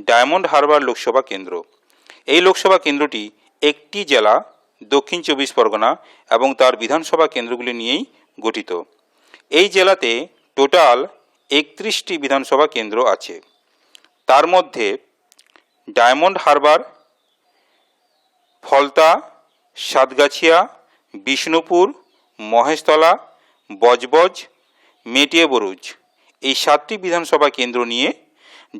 Diamond Harbour Lok Sabha কেন্দ্র। এই লোকসভা কেন্দ্রটি একটি জেলা, দক্ষিণ চব্বিশ পরগনা এবং তার বিধানসভা কেন্দ্রগুলি নিয়েই গঠিত। এই জেলাতে টোটাল একত্রিশটি বিধানসভা কেন্দ্র আছে। তার মধ্যে Diamond Harbour, Falta, Satgachhia, Bishnupur, Maheshtala, Budge Budge, Metiabruz. এই সাতটি বিধানসভা কেন্দ্র নিয়ে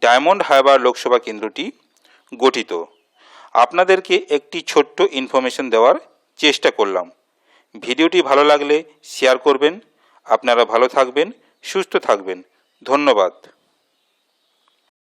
ডায়মন্ড হারবার লোকসভা কেন্দ্রটি গঠিত। আপনাদেরকে একটি ছোট্ট ইনফরমেশন দেওয়ার চেষ্টা করলাম। ভিডিওটি ভালো লাগলে শেয়ার করবেন। আপনারা ভালো থাকবেন, সুস্থ থাকবেন। ধন্যবাদ।